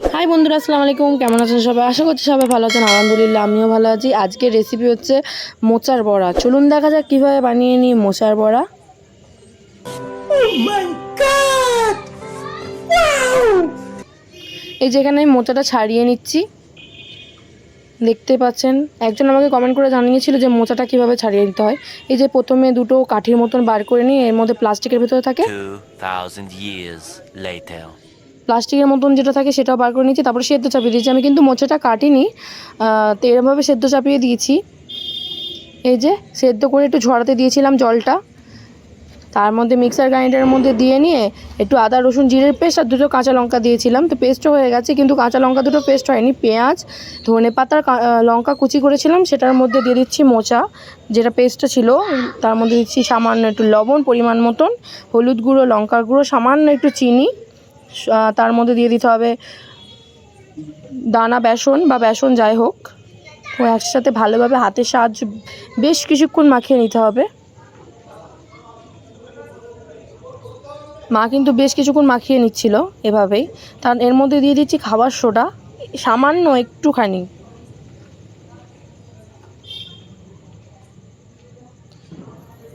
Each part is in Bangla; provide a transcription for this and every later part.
হাই বন্ধুরা আসসালামু আলাইকুম। কেমন আছেন সবাই? আশা করছি সবাই ভালো আছেন। আলহামদুলিল্লাহ আমিও ভালো আছি। আজকের রেসিপি হচ্ছে মোচার বড়া। চলুন দেখা যাক কীভাবে বানিয়ে নিই মোচার বড়া। এই যেখানে আমি মোচাটা ছাড়িয়ে নিচ্ছি। দেখতে পাচ্ছেন? একজন আমাকে কমেন্ট করে জানিয়েছিল যে মোচাটা কীভাবে ছাড়িয়ে নিতে হয়। এই যে প্রথমে দুটো কাঠির মতন বার করে নিয়ে এর মধ্যে প্লাস্টিকের ভেতরে থাকে। 2,000 years later. প্লাস্টিকের মতন যেটা থাকে সেটাও বার করে নিয়েছি, তারপরে সেদ্ধ চাপিয়ে দিয়েছি। আমি কিন্তু মোচাটা কাটিনি তো এরমভাবে সেদ্ধ চাপিয়ে দিয়েছি। এই যে সেদ্ধ করে একটু ঝরাতে দিয়েছিলাম জলটা। তার মধ্যে মিক্সার গ্রাইন্ডারের মধ্যে দিয়ে নিয়ে একটু আদা, রসুন, জিরের পেস্ট আর দুটো কাঁচা লঙ্কা দিয়েছিলাম। তো পেস্টও হয়ে গেছে, কিন্তু কাঁচা লঙ্কা দুটো পেস্ট হয়নি। পেঁয়াজ, ধনে পাতার লঙ্কা কুচি করেছিলাম, সেটার মধ্যে দিয়ে দিচ্ছি মোচা, যেটা পেস্টটা ছিল। তার মধ্যে দিচ্ছি সামান্য একটু লবণ, পরিমাণ মতন। হলুদ গুঁড়ো, লঙ্কার গুঁড়ো, সামান্য একটু চিনি। তার মধ্যে দিয়ে দিতে হবে দানা, বেসন বা বেসন যাই হোক। ও একসাথে ভালোভাবে হাতের সাহায্য বেশ কিছুক্ষণ মাখিয়ে নিতে হবে। মা কিন্তু বেশ কিছুক্ষণ মাখিয়ে নিচ্ছিল এভাবেই। তার, এর মধ্যে দিয়ে দিচ্ছি খাবার সোডা, সামান্য একটুখানি।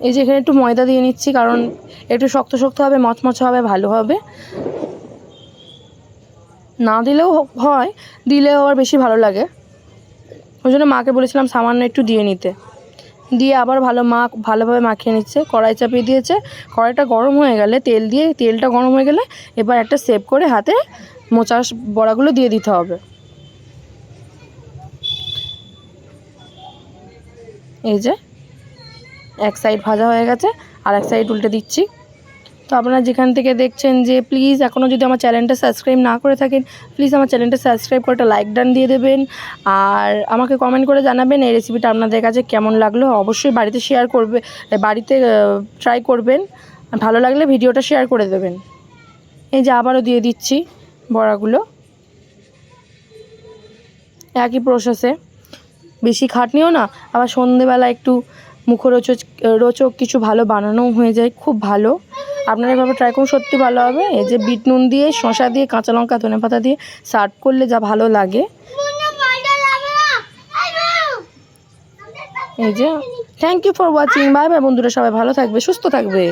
এই যে এখানে একটু ময়দা দিয়ে নিচ্ছি কারণ একটু শক্ত শক্ত হবে, মচমচে হবে, ভালো হবে। না দিলেও হয়, দিলেও আবার বেশি ভালো লাগে। ওই জন্য মাকে বলেছিলাম সামান্য একটু দিয়ে নিতে। দিয়ে আবার ভালো মা ভালোভাবে মাখিয়ে নিচ্ছে, কড়াই চাপিয়ে দিয়েছে। কড়াইটা গরম হয়ে গেলে তেল দিয়ে, তেলটা গরম হয়ে গেলে এবার একটা সেভ করে হাতে মোচা বড়াগুলো দিয়ে দিতে হবে। এই যে, এক সাইড ভাজা হয়ে গেছে, আর এক সাইড উল্টে দিচ্ছি। তো আপনারা যেখান থেকে দেখছেন যে প্লিজ এখনও যদি আমার চ্যানেলটা সাবস্ক্রাইব না করে থাকেন প্লিজ আমার চ্যানেলটা সাবস্ক্রাইব করে একটা লাইক ডান দিয়ে দেবেন। আর আমাকে কমেন্ট করে জানাবেন এই রেসিপিটা আপনাদের কাছে কেমন লাগল, অবশ্যই বাড়িতে শেয়ার করবে বাড়িতে ট্রাই করবেন। ভালো লাগলে ভিডিওটা শেয়ার করে দেবেন। এই যে আবারও দিয়ে দিচ্ছি বড়াগুলো। একই প্রসেসে বেশি খাটনিও না, আবার সন্ধেবেলা একটু মুখরোচক, রোচক কিছু ভালো বানানোও হয়ে যায়, খুব ভালো। আপনারা এভাবে ট্রাই করুন, সত্যি ভালো হবে। এই যে বিট নুন দিয়ে শশা দিয়ে, কাঁচা লঙ্কা, ধনে পাতা দিয়ে সার্ভ করলে যা ভালো লাগে। এই যে thank you for watching bye bye বন্ধুরা, সবাই ভালো থাকবে, সুস্থ থাকবে।